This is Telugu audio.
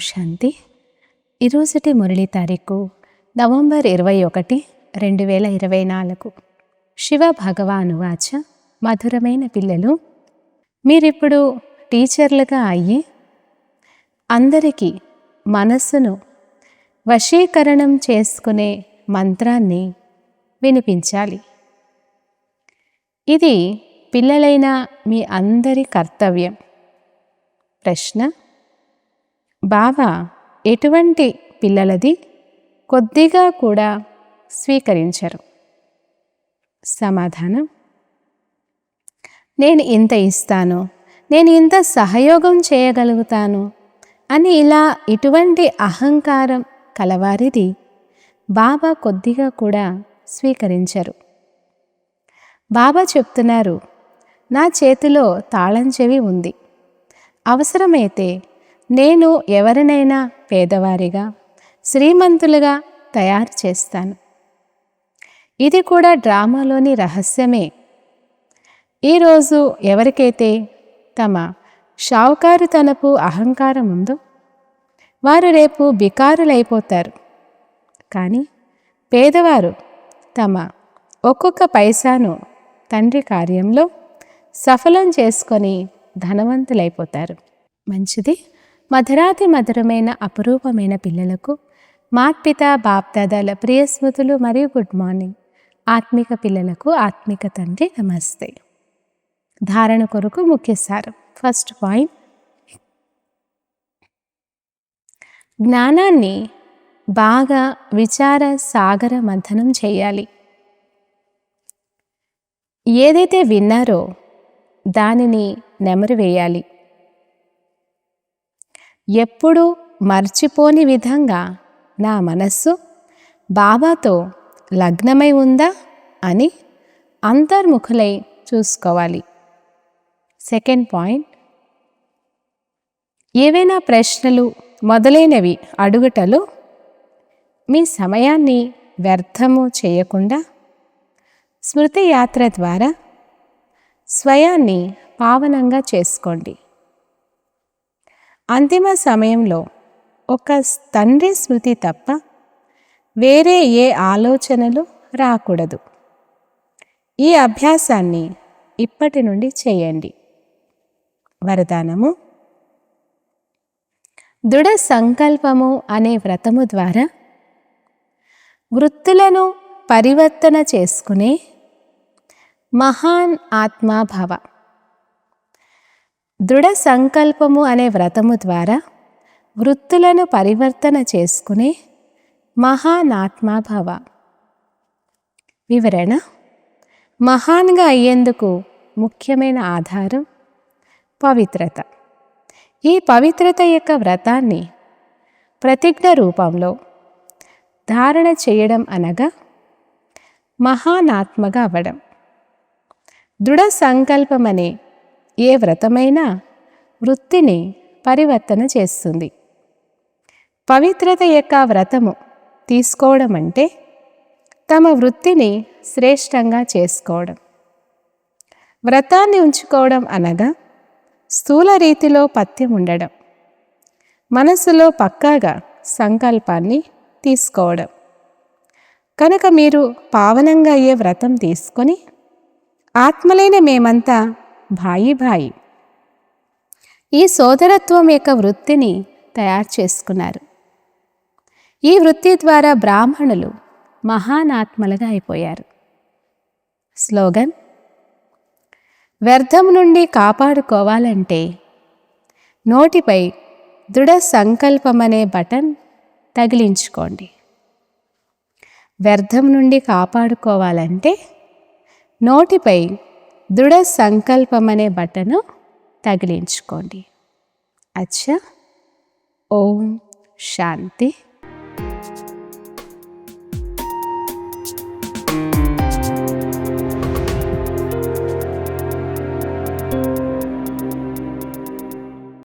శాంతి. ఈరోజుటి మురళి తారీఖు నవంబర్ ఇరవై ఒకటి రెండు వేల ఇరవై నాలుగు. శివ భగవానువాచ మధురమైన పిల్లలు. మీరిప్పుడు టీచర్లుగా అయ్యి అందరికీ మనస్సును వశీకరణం చేసుకునే మంత్రాన్ని వినిపించాలి. ఇది పిల్లలైన మీ అందరి కర్తవ్యం. ప్రశ్న బావ ఎటువంటి పిల్లలది? కొద్దిగా కూడా స్వీకరించరు. సమాధానం? నేను ఇంత ఇస్తాను నేను ఇంత సహయోగం చేయగలుగుతాను అని ఇలా ఇటువంటి అహంకారం కలవారిది బాబా కొద్దిగా కూడా స్వీకరించరు. బాబా చెప్తున్నారు నా చేతిలో తాళం చెవి ఉంది అవసరమైతే నేను ఎవరినైనా పేదవారిగా శ్రీమంతులుగా తయారు చేస్తాను. ఇది కూడా డ్రామాలోని రహస్యమే. ఈరోజు ఎవరికైతే తమ షావుకారుతనపు అహంకారం ఉందో వారు రేపు బికారులైపోతారు. కానీ పేదవారు తమ ఒక్కొక్క పైసాను తండ్రి కార్యంలో సఫలం చేసుకొని ధనవంతులైపోతారు. మంచిది? మధురాతి మధురమైన అపురూపమైన పిల్లలకు మాత్పిత బాప్దాదాల ప్రియ స్మృతులు మరియు గుడ్ మార్నింగ్. ఆత్మిక పిల్లలకు ఆత్మిక తండ్రి నమస్తే. ధారణ కొరకు ముఖ్య సారం. First point. జ్ఞానాన్ని బాగా విచార సాగర మంథనం చేయాలి. ఏదైతే విన్నారో దానిని నెమరు వేయాలి. ఎప్పుడూ మర్చిపోని విధంగా నా మనస్సు బాబాతో లగ్నమై ఉందా అని అంతర్ముఖులై చూసుకోవాలి. Second point. ఏవైనా ప్రశ్నలు మొదలైనవి అడుగుటలు మీ సమయాన్ని వ్యర్థము చేయకుండా స్మృతి యాత్ర ద్వారా స్వయాన్ని పావనంగా చేసుకోండి. అంతిమ సమయంలో ఒక తండ్రి స్మృతి తప్ప వేరే ఏ ఆలోచనలు రాకూడదు. ఈ అభ్యాసాన్ని ఇప్పటి నుండి చేయండి. వరదానము. దృఢ సంకల్పము అనే వ్రతము ద్వారా వృత్తులను పరివర్తన చేసుకునే మహాన్ ఆత్మాభవ దృఢ సంకల్పము అనే వ్రతము ద్వారా వృత్తులను పరివర్తన చేసుకునే మహానాత్మాభవ. వివరణ మహాన్గా అయ్యేందుకు ముఖ్యమైన ఆధారం పవిత్రత. ఈ పవిత్రత యొక్క వ్రతాన్ని ప్రతిజ్ఞ రూపంలో ధారణ చేయడం అనగా మహానాత్మగా అవ్వడం. దృఢ సంకల్పమనే ఏ వ్రతమైనా వృత్తిని పరివర్తన చేస్తుంది. పవిత్రత యొక్క వ్రతము తీసుకోవడం అంటే తమ వృత్తిని శ్రేష్టంగా చేసుకోవడం. వ్రతాన్ని ఉంచుకోవడం అనగా స్థూల రీతిలో పత్యం ఉండడం. మనసులో పక్కాగా సంకల్పాన్ని తీసుకోవడం. కనుక మీరు పావనంగా అయ్యే వ్రతం తీసుకొని ఆత్మలైన మేమంతా భాయి భాయి. ఈ సోదరత్వం యొక్క వృత్తిని తయారు చేసుకున్నారు. ఈ వృత్తి ద్వారా బ్రాహ్మణులు మహానాత్మలుగా అయిపోయారు. స్లోగన్ వ్యర్థం నుండి కాపాడుకోవాలంటే నోటిపై దృఢ సంకల్పమనే బటన్ తగిలించుకోండి. వ్యర్థం నుండి కాపాడుకోవాలంటే నోటిపై దృఢ సంకల్పం అనే బటను తగిలించుకోండి. అచ్చా. ఓం శాంతి.